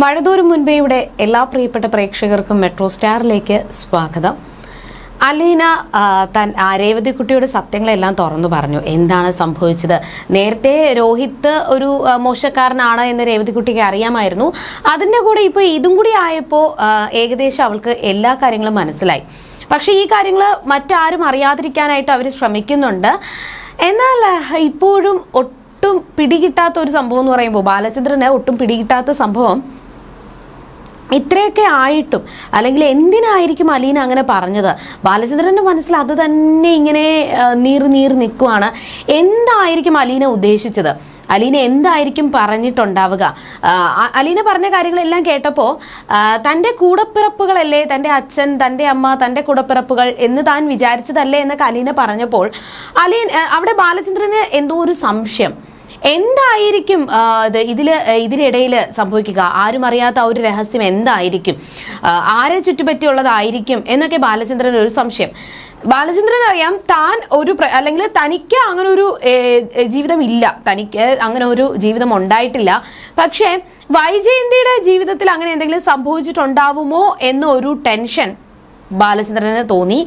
മഴതോറും മുൻപേയുടെ എല്ലാ പ്രിയപ്പെട്ട പ്രേക്ഷകർക്കും മെട്രോ സ്റ്റാറിലേക്ക് സ്വാഗതം. അലീന തൻ രേവതിക്കുട്ടിയുടെ സത്യങ്ങളെല്ലാം തുറന്നു പറഞ്ഞു. എന്താണ് സംഭവിച്ചത്? നേരത്തെ രോഹിത് ഒരു മോശക്കാരനാണ് എന്ന് രേവതിക്കുട്ടിക്ക് അറിയാമായിരുന്നു. അതിന്റെ കൂടെ ഇപ്പോൾ ഇതും കൂടി ആയപ്പോൾ ഏകദേശം അവൾക്ക് എല്ലാ കാര്യങ്ങളും മനസ്സിലായി. പക്ഷേ ഈ കാര്യങ്ങൾ മറ്റാരും അറിയാതിരിക്കാനായിട്ട് അവർ ശ്രമിക്കുന്നുണ്ട്. എന്നാൽ ഇപ്പോഴും ഒട്ടും പിടികിട്ടാത്ത ഒരു സംഭവം എന്ന് പറയുമ്പോൾ ബാലചന്ദ്രന് ഒട്ടും പിടികിട്ടാത്ത സംഭവം ഇത്രയൊക്കെ ആയിട്ടും അല്ലെങ്കിൽ എന്തിനായിരിക്കും അലീന അങ്ങനെ പറഞ്ഞത്? ബാലചന്ദ്രന്റെ മനസ്സിൽ അത് തന്നെ ഇങ്ങനെ നീർ നീർ നിൽക്കുവാണ്. എന്തായിരിക്കും അലീന ഉദ്ദേശിച്ചത്? അലീന എന്തായിരിക്കും പറഞ്ഞിട്ടുണ്ടാവുക? അലീന പറഞ്ഞ കാര്യങ്ങളെല്ലാം കേട്ടപ്പോൾ തന്റെ കൂടപ്പിറപ്പുകളല്ലേ തന്റെ അച്ഛൻ തന്റെ അമ്മ തന്റെ കൂടപ്പിറപ്പുകൾ എന്ന് താൻ വിചാരിച്ചതല്ലേ എന്നൊക്കെ അലീന പറഞ്ഞപ്പോൾ അലീൻ അവിടെ ബാലചന്ദ്രന് എന്തോ ഒരു സംശയം. എന്തായിരിക്കും ഇതിൽ ഇതിനിടയിൽ സംഭവിക്കുക? ആരും അറിയാത്ത ഒരു രഹസ്യം എന്തായിരിക്കും? ആരെ ചുറ്റുപറ്റിയുള്ളതായിരിക്കും എന്നൊക്കെ ബാലചന്ദ്രൻ ഒരു സംശയം. ബാലചന്ദ്രൻ അറിയാം താൻ ഒരു അല്ലെങ്കിൽ തനിക്ക് അങ്ങനെ ഒരു ജീവിതം ഇല്ല തനിക്ക് അങ്ങനെ ഒരു ജീവിതം ഉണ്ടായിട്ടില്ല. പക്ഷേ വൈജയന്തിയുടെ ജീവിതത്തിൽ അങ്ങനെ എന്തെങ്കിലും സംഭവിച്ചിട്ടുണ്ടാവുമോ എന്നൊരു ടെൻഷൻ ബാലചന്ദ്രന് തോന്നി.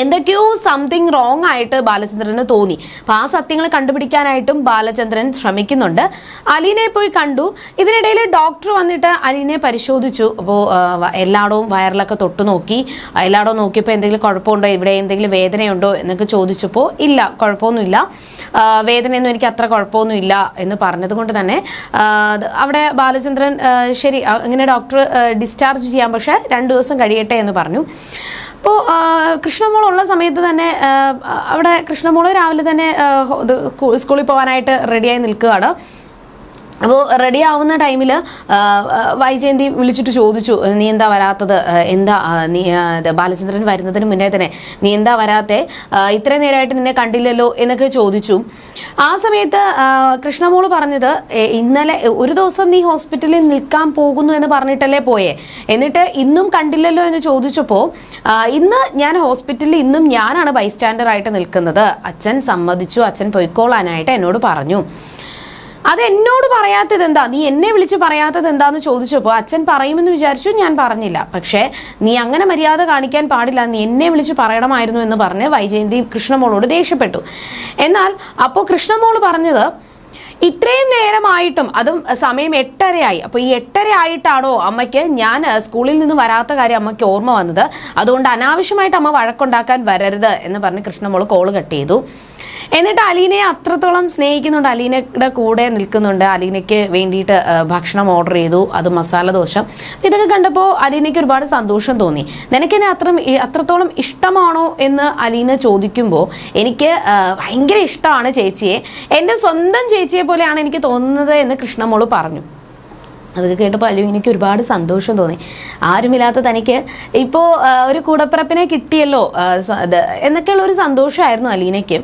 എന്തൊക്കെയോ സംതിങ് റോങ് ആയിട്ട് ബാലചന്ദ്രന് തോന്നി. അപ്പൊ ആ സത്യങ്ങൾ കണ്ടുപിടിക്കാനായിട്ടും ബാലചന്ദ്രൻ ശ്രമിക്കുന്നുണ്ട്. അലീനെ പോയി കണ്ടു. ഇതിനിടയിൽ ഡോക്ടർ വന്നിട്ട് അലീനെ പരിശോധിച്ചു. അപ്പോൾ എല്ലായിടവും വയറിലൊക്കെ തൊട്ടു നോക്കി. എല്ലായിടവും നോക്കിയപ്പോൾ എന്തെങ്കിലും കുഴപ്പമുണ്ടോ? ഇവിടെ എന്തെങ്കിലും വേദനയുണ്ടോ? എന്നൊക്കെ ചോദിച്ചപ്പോൾ ഇല്ല കുഴപ്പമൊന്നുമില്ല. വേദനയൊന്നും എനിക്ക് അത്ര കുഴപ്പമൊന്നുമില്ല എന്ന് പറഞ്ഞത് കൊണ്ട് തന്നെ അവിടെ ബാലചന്ദ്രൻ ശരി അങ്ങനെ ഡോക്ടർ ഡിസ്ചാർജ് ചെയ്യാം. പക്ഷേ രണ്ട് ദിവസം കഴിയട്ടെ എന്ന് പറഞ്ഞു. അപ്പോൾ കൃഷ്ണമോൾ ഉള്ള സമയത്ത് തന്നെ അവിടെ കൃഷ്ണമോൾ രാവിലെ തന്നെ സ്കൂളിൽ പോകാനായിട്ട് റെഡിയായി നിൽക്കുകയാണ്. അപ്പോൾ റെഡി ആവുന്ന ടൈമിൽ വൈജയന്തി വിളിച്ചിട്ട് ചോദിച്ചു നീ എന്താ വരാത്തത്? എന്താ നീ ബാലചന്ദ്രൻ വരുന്നതിന് മുന്നേ തന്നെ നീ എന്താ വരാത്തെ? ഇത്ര ഇത്രയും നേരമായിട്ട് നിന്നെ കണ്ടില്ലല്ലോ? എന്നൊക്കെ ചോദിച്ചു. ആ സമയത്ത് കൃഷ്ണമോൾ പറഞ്ഞത് ഇന്നലെ ഒരു ദിവസം നീ ഹോസ്പിറ്റലിൽ നിൽക്കാൻ പോകുന്നു എന്ന് പറഞ്ഞിട്ടല്ലേ പോയേ? എന്നിട്ട് ഇന്നും കണ്ടില്ലല്ലോ എന്ന് ചോദിച്ചപ്പോൾ ഇന്ന് ഞാൻ ഹോസ്പിറ്റലിൽ ഇന്നും ഞാനാണ് ബൈസ്റ്റാൻഡർ ആയിട്ട് നിൽക്കുന്നത്. അച്ഛൻ സമ്മതിച്ചു അച്ഛൻ പൊയ്ക്കോളാനായിട്ട് എന്നോട് പറഞ്ഞു. അത് എന്നോട് പറയാത്തത് എന്താ? നീ എന്നെ വിളിച്ച് പറയാത്തത് എന്താന്ന് ചോദിച്ചപ്പോൾ അച്ഛൻ പറയുമെന്ന് വിചാരിച്ചു ഞാൻ പറഞ്ഞില്ല. പക്ഷേ നീ അങ്ങനെ മര്യാദ കാണിക്കാൻ പാടില്ല. നീ എന്നെ വിളിച്ച് പറയണമായിരുന്നു എന്ന് പറഞ്ഞ് വൈജയന്തി കൃഷ്ണമോളോട് ദേഷ്യപ്പെട്ടു. എന്നാൽ അപ്പോൾ കൃഷ്ണമോൾ പറഞ്ഞത് ഇത്രയും നേരമായിട്ടും അതും സമയം എട്ടരയായി. അപ്പോൾ ഈ എട്ടര ആയിട്ടാണോ അമ്മയ്ക്ക് ഞാൻ സ്കൂളിൽ നിന്ന് വരാത്ത കാര്യം അമ്മയ്ക്ക് ഓർമ്മ വന്നത്? അതുകൊണ്ട് അനാവശ്യമായിട്ട് അമ്മ വഴക്കുണ്ടാക്കാൻ വരരുത് എന്ന് പറഞ്ഞ് കൃഷ്ണമോൾ കോൾ കട്ട് ചെയ്തു. എന്നിട്ട് അലീനയെ അത്രത്തോളം സ്നേഹിക്കുന്നുണ്ട്. അലീനയുടെ കൂടെ നിൽക്കുന്നുണ്ട്. അലീനയ്ക്ക് വേണ്ടിയിട്ട് ഭക്ഷണം ഓർഡർ ചെയ്തു. അത് മസാല ദോശ. ഇതൊക്കെ കണ്ടപ്പോൾ അലീനയ്ക്ക് ഒരുപാട് സന്തോഷം തോന്നി. നിനക്ക് എന്നെ അത്ര അത്രത്തോളം ഇഷ്ടമാണോ എന്ന് അലീന ചോദിക്കുമ്പോൾ എനിക്ക് ഭയങ്കര ഇഷ്ടമാണ് ചേച്ചിയെ. എന്റെ സ്വന്തം ചേച്ചിയെ പോലെയാണ് എനിക്ക് തോന്നുന്നത് എന്ന് കൃഷ്ണമോൾ പറഞ്ഞു. അതൊക്കെ കേട്ടപ്പോൾ അലുവിനിക്ക് ഒരുപാട് സന്തോഷം തോന്നി. ആരുമില്ലാത്ത തനിക്ക് ഇപ്പോൾ ഒരു കൂടപ്പിറപ്പിനെ കിട്ടിയല്ലോ എന്നൊക്കെയുള്ള ഒരു സന്തോഷമായിരുന്നു അലീനയ്ക്ക്.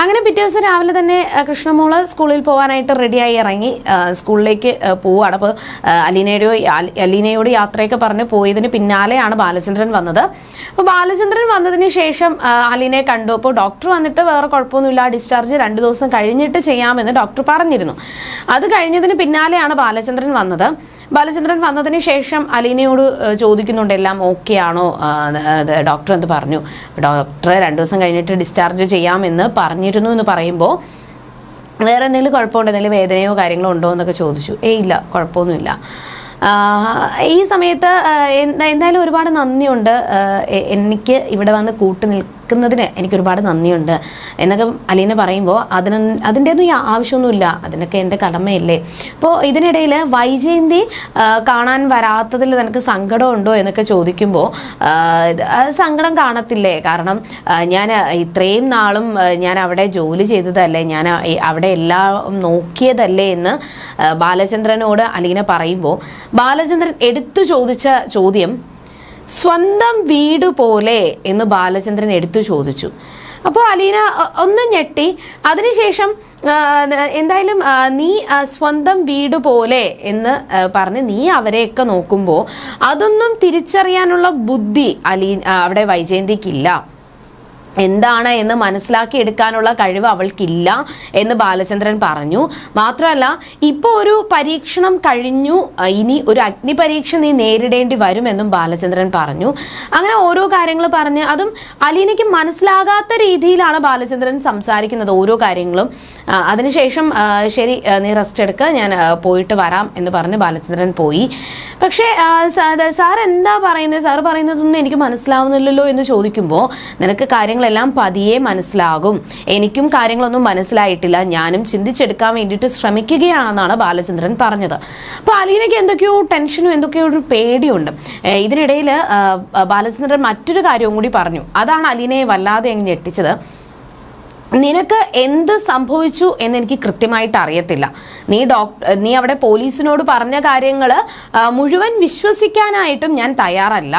അങ്ങനെ പിറ്റേ ദിവസം രാവിലെ തന്നെ കൃഷ്ണമോൾ സ്കൂളിൽ പോകാനായിട്ട് റെഡിയായി ഇറങ്ങി. സ്കൂളിലേക്ക് പോവുകയാണ് അപ്പോൾ അലീനയുടെ അലീനയോട് യാത്രയൊക്കെ പറഞ്ഞ് പോയതിന് പിന്നാലെയാണ് ബാലചന്ദ്രൻ വന്നത്. അപ്പോൾ ബാലചന്ദ്രൻ വന്നതിന് ശേഷം അലീനയെ കണ്ടു. അപ്പോൾ ഡോക്ടർ വന്നിട്ട് വേറെ കുഴപ്പമൊന്നുമില്ല ഡിസ്ചാർജ് രണ്ട് ദിവസം കഴിഞ്ഞിട്ട് ചെയ്യാമെന്ന് ഡോക്ടർ പറഞ്ഞിരുന്നു. അത് കഴിഞ്ഞതിന് പിന്നാലെയാണ് ബാലചന്ദ്രൻ വന്നത്. ബാലചന്ദ്രൻ വന്നതിന് ശേഷം അലീനയോട് ചോദിക്കുന്നുണ്ട് എല്ലാം ഓക്കെ ആണോ? ഡോക്ടർ എന്ന് പറഞ്ഞു. ഡോക്ടറെ രണ്ടു ദിവസം കഴിഞ്ഞിട്ട് ഡിസ്ചാർജ് ചെയ്യാമെന്ന് പറഞ്ഞിരുന്നു എന്ന് പറയുമ്പോൾ വേറെ എന്തെങ്കിലും കുഴപ്പമുണ്ടോ? എന്തെങ്കിലും വേദനയോ കാര്യങ്ങളോ ഉണ്ടോ എന്നൊക്കെ ചോദിച്ചു. ഏയ് ഇല്ല കുഴപ്പമൊന്നുമില്ല. ഈ സമയത്ത് എന്താ- എന്തായാലും ഒരുപാട് നന്ദിയുണ്ട്. എനിക്ക് ഇവിടെ വന്ന് കൂട്ടു നിൽക്കുന്നതിന് എനിക്ക് ഒരുപാട് നന്ദിയുണ്ട്. എന്നൊക്കെ അലീന പറയുമ്പോൾ അതിന് അതിന്റെ ഒന്നും ആവശ്യമൊന്നുമില്ല. അതിനൊക്കെ എന്റെ കടമയല്ലേ. അപ്പോൾ ഇതിനിടയിൽ വൈജയന്തി കാണാൻ വരാത്തതിൽ നിനക്ക് സങ്കടമുണ്ടോ എന്നൊക്കെ ചോദിക്കുമ്പോൾ സങ്കടം കാണത്തില്ലേ? കാരണം ഞാൻ ഇത്രയും നാളും ഞാൻ അവിടെ ജോലി ചെയ്തതല്ലേ? ഞാൻ അവിടെ എല്ലാം നോക്കിയതല്ലേ എന്ന് ബാലചന്ദ്രനോട് അലീന പറയുമ്പോൾ ബാലചന്ദ്രൻ എടുത്തു ചോദിച്ച ചോദ്യം സ്വന്തം വീട് പോലെ എന്ന് ബാലചന്ദ്രൻ എടുത്തു ചോദിച്ചു. അപ്പോൾ അലീന ഒന്ന് ഞെട്ടി. അതിനുശേഷം എന്തായാലും നീ സ്വന്തം വീട് പോലെ എന്ന് പറഞ്ഞ് നീ അവരെയൊക്കെ നോക്കുമ്പോൾ അതൊന്നും തിരിച്ചറിയാനുള്ള ബുദ്ധി അലീ അവിടെ വൈജയന്തിക്കില്ല. എന്താണ് എന്ന് മനസ്സിലാക്കി എടുക്കാനുള്ള കഴിവ് അവൾക്കില്ല എന്ന് ബാലചന്ദ്രൻ പറഞ്ഞു. മാത്രമല്ല ഇപ്പോൾ ഒരു പരീക്ഷണം കഴിഞ്ഞു. ഇനി ഒരു അഗ്നി പരീക്ഷ നീ നേരിടേണ്ടി വരുമെന്നും ബാലചന്ദ്രൻ പറഞ്ഞു. അങ്ങനെ ഓരോ കാര്യങ്ങൾ പറഞ്ഞ് അതും അലീനയ്ക്ക് മനസ്സിലാകാത്ത രീതിയിലാണ് ബാലചന്ദ്രൻ സംസാരിക്കുന്നത് ഓരോ കാര്യങ്ങളും. അതിനുശേഷം ശരി നീ റെസ്റ്റ് എടുക്കുക ഞാൻ പോയിട്ട് വരാം എന്ന് പറഞ്ഞ് ബാലചന്ദ്രൻ പോയി. പക്ഷേ സാർ എന്താ പറയുന്നത്? സാർ പറയുന്നതൊന്നും എനിക്ക് മനസ്സിലാവുന്നില്ലല്ലോ എന്ന് ചോദിക്കുമ്പോൾ നിനക്ക് കാര്യങ്ങളെല്ലാം പതിയെ മനസ്സിലാകും. എനിക്കും കാര്യങ്ങളൊന്നും മനസ്സിലായിട്ടില്ല. ഞാനും ചിന്തിച്ചെടുക്കാൻ വേണ്ടിയിട്ട് ശ്രമിക്കുകയാണെന്നാണ് ബാലചന്ദ്രൻ പറഞ്ഞത്. അപ്പോൾ അലീനയ്ക്ക് എന്തൊക്കെയോ ടെൻഷനും എന്തൊക്കെയോ ഒരു പേടിയുണ്ട്. ഇതിനിടയിൽ ബാലചന്ദ്രൻ മറ്റൊരു കാര്യവും കൂടി പറഞ്ഞു. അതാണ് അലീനയെ വല്ലാതെ അങ്ങ് ഞെട്ടിച്ചത്. നിനക്ക് എന്ത് സംഭവിച്ചു എന്ന് എനിക്ക് കൃത്യമായിട്ട് അറിയത്തില്ല. നീ ഡോക്ടർ നീ അവിടെ പോലീസിനോട് പറഞ്ഞ കാര്യങ്ങൾ മുഴുവൻ വിശ്വസിക്കാനായിട്ടും ഞാൻ തയ്യാറല്ല.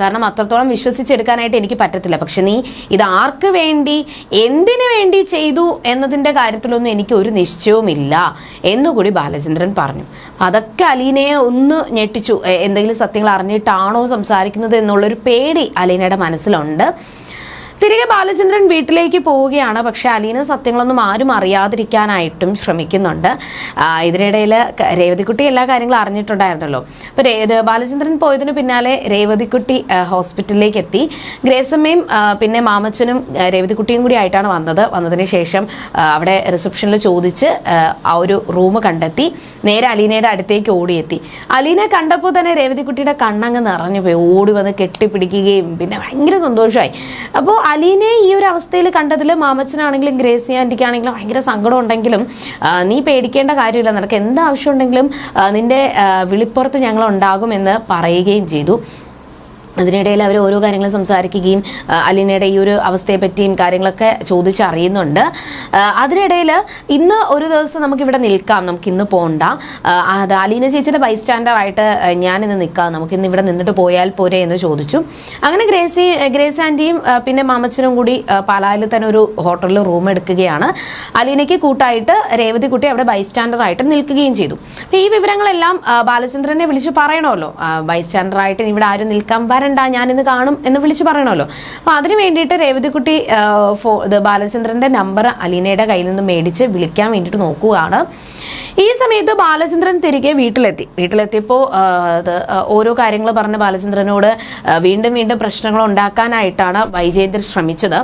കാരണം അത്രത്തോളം വിശ്വസിച്ചെടുക്കാനായിട്ട് എനിക്ക് പറ്റത്തില്ല. പക്ഷെ നീ ഇത് ആർക്ക് വേണ്ടി എന്തിനു വേണ്ടി ചെയ്തു എന്നതിന്റെ കാര്യത്തിലൊന്നും എനിക്ക് ഒരു നിശ്ചയവുമില്ല എന്നുകൂടി ബാലചന്ദ്രൻ പറഞ്ഞു. അതൊക്കെ അലീനയെ ഒന്ന് ഞെട്ടിച്ചു. എന്തെങ്കിലും സത്യങ്ങൾ അറിഞ്ഞിട്ടാണോ സംസാരിക്കുന്നത് എന്നുള്ളൊരു പേടി അലീനയുടെ മനസ്സിലുണ്ട്. തിരികെ ബാലചന്ദ്രൻ വീട്ടിലേക്ക് പോവുകയാണ്. പക്ഷെ അലീന സത്യങ്ങളൊന്നും ആരും അറിയാതിരിക്കാനായിട്ടും ശ്രമിക്കുന്നുണ്ട്. ഇതിനിടയിൽ രേവതിക്കുട്ടി എല്ലാ കാര്യങ്ങളും അറിഞ്ഞിട്ടുണ്ടായിരുന്നല്ലോ. അപ്പോൾ ബാലചന്ദ്രൻ പോയതിന് പിന്നാലെ രേവതിക്കുട്ടി ഹോസ്പിറ്റലിലേക്ക് എത്തി. ഗ്രേസമ്മയും പിന്നെ മാമച്ചനും രേവതിക്കുട്ടിയും കൂടി ആയിട്ടാണ് വന്നത്. വന്നതിന് ശേഷം അവിടെ റിസപ്ഷനിൽ ചോദിച്ച് ആ ഒരു റൂം കണ്ടെത്തി. നേരെ അലീനയുടെ അടുത്തേക്ക് ഓടിയെത്തി. അലീനെ കണ്ടപ്പോൾ തന്നെ രേവതിക്കുട്ടിയുടെ കണ്ണങ്ങ് നിറഞ്ഞു പോയി ഓടി വന്ന് കെട്ടിപ്പിടിക്കുകയും പിന്നെ ഭയങ്കര സന്തോഷമായി. അപ്പോൾ അലീനെ ഈ ഒരു അവസ്ഥയിൽ കണ്ടതിൽ മാമച്ചനാണെങ്കിലും ഗ്രേസി ആന്റിക്കാണെങ്കിലും ഭയങ്കര സങ്കടം ഉണ്ടെങ്കിലും നീ പേടിക്കേണ്ട കാര്യമില്ല. നിനക്ക് എന്ത് ആവശ്യം ഉണ്ടെങ്കിലും നിന്റെ വിളിപ്പുറത്ത് ഞങ്ങൾ ഉണ്ടാകുമെന്ന് പറയുകയും ചെയ്തു. അതിനിടയിൽ അവർ ഓരോ കാര്യങ്ങൾ സംസാരിക്കുകയും അലീനയുടെ ഈ ഒരു അവസ്ഥയെ പറ്റിയും കാര്യങ്ങളൊക്കെ ചോദിച്ചറിയുന്നുണ്ട്. അതിനിടയിൽ ഇന്ന് ഒരു ദിവസം നമുക്കിവിടെ നിൽക്കാം. നമുക്ക് ഇന്ന് പോകണ്ട അത് അലീന ചേച്ചിയുടെ ബൈസ്റ്റാൻഡർ ആയിട്ട് ഞാൻ ഞാനിന്ന് നിൽക്കാം. നമുക്ക് ഇന്ന് ഇവിടെ നിന്നിട്ട് പോയാൽ പോരെ എന്ന് ചോദിച്ചു. അങ്ങനെ ഗ്രേസി ഗ്രേസ് ആന്റിയും പിന്നെ മാമച്ചനും കൂടി പാലായിൽ തന്നെ ഒരു ഹോട്ടലിൽ റൂം എടുക്കുകയാണ്. അലീനയ്ക്ക് കൂട്ടായിട്ട് രേവതി കുട്ടി അവിടെ ബൈസ്റ്റാൻഡർ ആയിട്ട് നിൽക്കുകയും ചെയ്തു. അപ്പോൾ ഈ വിവരങ്ങളെല്ലാം ബാലചന്ദ്രനെ വിളിച്ച് പറയണമല്ലോ. ബൈസ്റ്റാൻഡർ ആയിട്ട് ഇവിടെ ആരും നിൽക്കാൻ വരണ്ട. ഞാനിന്ന് കാണും എന്ന് വിളിച്ച് പറയണമല്ലോ. അപ്പോൾ അതിന് വേണ്ടിയിട്ട് രേവതിക്കുട്ടി ഫോ ഇത് ബാലചന്ദ്രന്റെ നമ്പർ അലീനയുടെ കയ്യിൽ നിന്ന് മേടിച്ച് വിളിക്കാൻ വേണ്ടിയിട്ട് നോക്കുകയാണ്. ഈ സമയത്ത് ബാലചന്ദ്രൻ തിരികെ വീട്ടിലെത്തി. വീട്ടിലെത്തിയപ്പോൾ ഓരോ കാര്യങ്ങൾ പറഞ്ഞ് ബാലചന്ദ്രനോട് വീണ്ടും വീണ്ടും പ്രശ്നങ്ങൾ ഉണ്ടാക്കാനായിട്ടാണ് വൈജേന്ദ്രൻ ശ്രമിച്ചത്.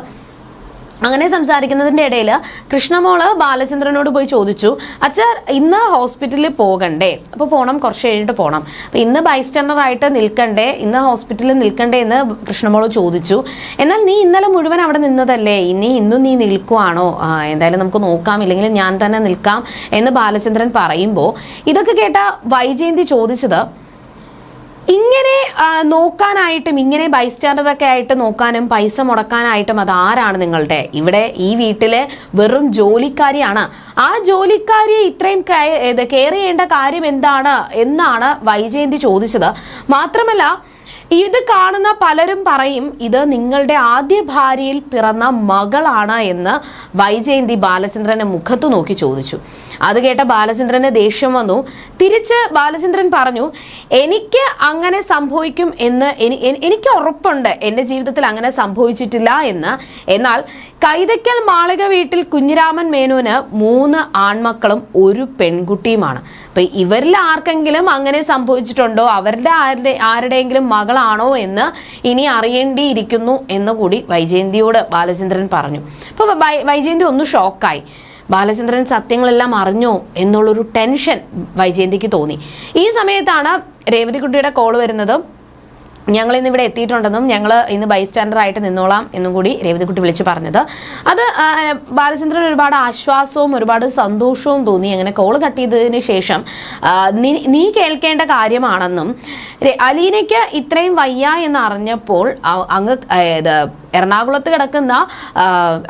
അങ്ങനെ സംസാരിക്കുന്നതിന്റെ ഇടയിൽ കൃഷ്ണമോൾ ബാലചന്ദ്രനോട് പോയി ചോദിച്ചു അച്ഛൻ ഇന്ന് ഹോസ്പിറ്റലിൽ പോകണ്ടേ? അപ്പോൾ പോകണം കുറച്ച് കഴിഞ്ഞിട്ട് പോകണം അപ്പോൾ ഇന്ന് ബൈസ്റ്റാൻഡർ ആയിട്ട് നിൽക്കണ്ടേ? ഇന്ന് ഹോസ്പിറ്റലിൽ നിൽക്കണ്ടേ? എന്ന് കൃഷ്ണമോൾ ചോദിച്ചു. എന്നാൽ നീ ഇന്നലെ മുഴുവൻ അവിടെ നിന്നതല്ലേ? ഇനി ഇന്നും നീ നിൽക്കുവാണോ? എന്തായാലും നമുക്ക് നോക്കാം. ഇല്ലെങ്കിൽ ഞാൻ തന്നെ നിൽക്കാം. എന്ന് ബാലചന്ദ്രൻ പറയുമ്പോൾ ഇതൊക്കെ കേട്ട വൈജയന്തി ചോദിച്ചത് നോക്കാനായിട്ടും ഇങ്ങനെ ബൈസ്റ്റാൻഡറൊക്കെ ആയിട്ട് നോക്കാനും പൈസ മുടക്കാനായിട്ടും അത് ആരാണ് നിങ്ങളുടെ? ഇവിടെ ഈ വീട്ടിലെ വെറും ജോലിക്കാരിയാണ്. ആ ജോലിക്കാരിയെ ഇത്രയും കെയർ ചെയ്യേണ്ട കാര്യം എന്താണ് എന്നാണ് വൈജയന്തി ചോദിച്ചത്. മാത്രമല്ല ഇത് കാണുന്ന പലരും പറയും ഇത് നിങ്ങളുടെ ആദ്യ ഭാര്യയിൽ പിറന്ന മകളാണ് എന്ന് വൈജയന്തി ബാലചന്ദ്രനെ മുഖത്ത് നോക്കി ചോദിച്ചു. അത് കേട്ട ബാലചന്ദ്രന് ദേഷ്യം വന്നു. തിരിച്ച് ബാലചന്ദ്രൻ പറഞ്ഞു എനിക്ക് അങ്ങനെ സംഭവിക്കും എന്ന് എനി- എനി- എനിക്ക് ഉറപ്പുണ്ട്. എന്റെ ജീവിതത്തിൽ അങ്ങനെ സംഭവിച്ചിട്ടില്ല എന്ന്. എന്നാൽ കൈതയ്ക്കൽ മാളിക വീട്ടിൽ കുഞ്ഞിരാമൻ മേനോന് മൂന്ന് ആൺമക്കളും ഒരു പെൺകുട്ടിയുമാണ്. അപ്പൊ ഇവരിൽ ആർക്കെങ്കിലും അങ്ങനെ സംഭവിച്ചിട്ടുണ്ടോ? അവരുടെ ആരുടെ ആരുടെയെങ്കിലും മകളാണോ എന്ന് ഇനി അറിയേണ്ടിയിരിക്കുന്നു എന്ന് കൂടി വൈജയന്തിയോട് ബാലചന്ദ്രൻ പറഞ്ഞു. അപ്പൊ വൈജയന്തി ഒന്ന് ഷോക്കായി. ബാലചന്ദ്രൻ സത്യങ്ങളെല്ലാം അറിഞ്ഞോ എന്നുള്ളൊരു ടെൻഷൻ വൈജയന്തിക്ക് തോന്നി. ഈ സമയത്താണ് രേവതിക്കുട്ടിയുടെ കോൾ വരുന്നത്. ഞങ്ങൾ ഇന്ന് ഇവിടെ എത്തിയിട്ടുണ്ടെന്നും ഞങ്ങൾ ഇന്ന് ബൈസ്റ്റാൻഡർ ആയിട്ട് നിന്നോളാം എന്നും കൂടി രേവതിക്കുട്ടി വിളിച്ചു പറഞ്ഞത്. അത് ബാലചന്ദ്രൻ ഒരുപാട് ആശ്വാസവും ഒരുപാട് സന്തോഷവും തോന്നി. അങ്ങനെ കോൾ കട്ട് ചെയ്തതിന് ശേഷം നീ- കേൾക്കേണ്ട കാര്യമാണെന്നും അലീനയ്ക്ക് ഇത്രയും വയ്യ എന്ന് അറിഞ്ഞപ്പോൾ അങ്ങ് എറണാകുളത്ത് കിടക്കുന്ന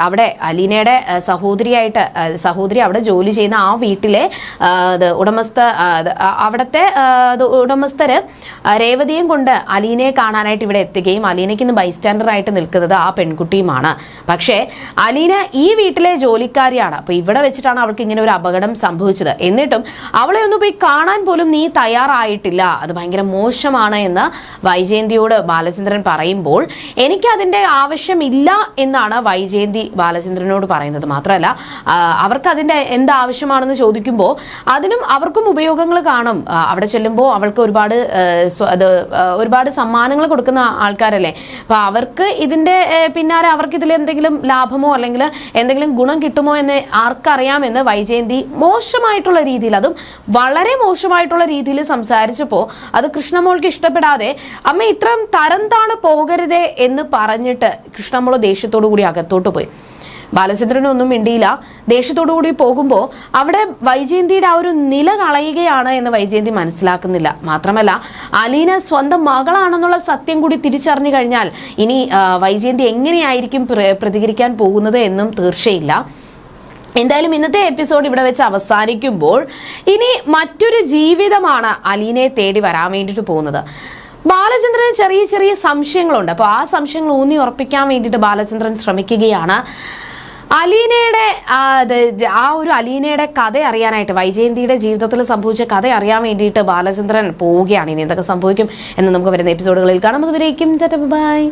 അവിടെ അലീനയുടെ സഹോദരിയായിട്ട് സഹോദരി അവിടെ ജോലി ചെയ്യുന്ന ആ വീട്ടിലെ ഉടമസ്ഥ അവിടുത്തെ ഉടമസ്ഥര് രേവതിയും കൊണ്ട് അലീനയെ കാണാനായിട്ട് ഇവിടെ എത്തുകയും അലീനയ്ക്ക് ഇന്ന് ബൈസ്റ്റാൻഡറായിട്ട് നിൽക്കുന്നത് ആ പെൺകുട്ടിയുമാണ്. പക്ഷേ അലീന ഈ വീട്ടിലെ ജോലിക്കാരിയാണ്. അപ്പൊ ഇവിടെ വെച്ചിട്ടാണ് അവൾക്ക് ഇങ്ങനെ ഒരു അപകടം സംഭവിച്ചത്. എന്നിട്ടും അവളെ ഒന്ന് പോയി കാണാൻ പോലും നീ തയ്യാറായിട്ടില്ല. അത് ഭയങ്കര മോശമാണ് എന്ന് വൈജയന്തിയോട് ബാലചന്ദ്രൻ പറയുമ്പോൾ എനിക്ക് അതിന്റെ ആവശ്യമില്ല എന്നാണ് വൈജയന്തി ബാലചന്ദ്രനോട് പറയുന്നത്. മാത്രമല്ല അവർക്ക് അതിന്റെ എന്ത് ആവശ്യമാണെന്ന് ചോദിക്കുമ്പോൾ അതിനും അവർക്കും ഉപയോഗങ്ങൾ കാണും. അവിടെ ചെല്ലുമ്പോൾ അവൾക്ക് ഒരുപാട് ഒരുപാട് സമ്മാനങ്ങൾ കൊടുക്കുന്ന ആൾക്കാരല്ലേ? അപ്പൊ അവർക്ക് ഇതിന്റെ പിന്നാലെ അവർക്ക് ഇതിൽ എന്തെങ്കിലും ലാഭമോ അല്ലെങ്കിൽ എന്തെങ്കിലും ഗുണം കിട്ടുമോ എന്ന് ആർക്കറിയാമെന്ന് വൈജയന്തി മോശമായിട്ടുള്ള രീതിയിൽ അതും വളരെ മോശമായിട്ടുള്ള രീതിയിൽ സംസാരിച്ചപ്പോൾ അത് കൃഷ്ണമോൾക്ക് ഇഷ്ടപ്പെടാതെ അമ്മ ഇത്രയും തരം താണ് പോകരുതേ എന്ന് പറഞ്ഞിട്ട് കൃഷ്ണമോൾ ദേഷ്യത്തോടു കൂടി അകത്തോട്ട് പോയി. ബാലചന്ദ്രനൊന്നും മിണ്ടിയില്ല. ദേഷ്യത്തോടു കൂടി പോകുമ്പോൾ അവിടെ വൈജയന്തിയുടെ ആ ഒരു നില കളയുകയാണ് എന്ന് വൈജയന്തി മനസ്സിലാക്കുന്നില്ല. മാത്രമല്ല അലീന സ്വന്തം മകളാണെന്നുള്ള സത്യം കൂടി തിരിച്ചറിഞ്ഞു കഴിഞ്ഞാൽ ഇനി വൈജയന്തി എങ്ങനെയായിരിക്കും പ്രതികരിക്കാൻ പോകുന്നത് എന്നും തീർച്ചയില്ല. എന്തായാലും ഇന്നത്തെ എപ്പിസോഡ് ഇവിടെ വെച്ച് അവസാനിക്കുമ്പോൾ ഇനി മറ്റൊരു ജീവിതമാണ് അലീനയെ തേടി വരാൻ വേണ്ടിയിട്ട് പോകുന്നത്. ബാലചന്ദ്രന് ചെറിയ ചെറിയ സംശയങ്ങളുണ്ട്. അപ്പോൾ ആ സംശയങ്ങൾ ഊന്നി ഉറപ്പിക്കാൻ വേണ്ടിയിട്ട് ബാലചന്ദ്രൻ ശ്രമിക്കുകയാണ്. അലീനയുടെ ആ, ഒരു അലീനയുടെ കഥ അറിയാനായിട്ട് വൈജയന്തിയുടെ ജീവിതത്തിൽ സംഭവിച്ച കഥ അറിയാൻ വേണ്ടിയിട്ട് ബാലചന്ദ്രൻ പോവുകയാണ്. ഇനി എന്തൊക്കെ സംഭവിക്കും എന്ന് നമുക്ക് വരുന്ന എപ്പിസോഡുകളിൽ കാണാം. അതുവരേക്കും ബൈ.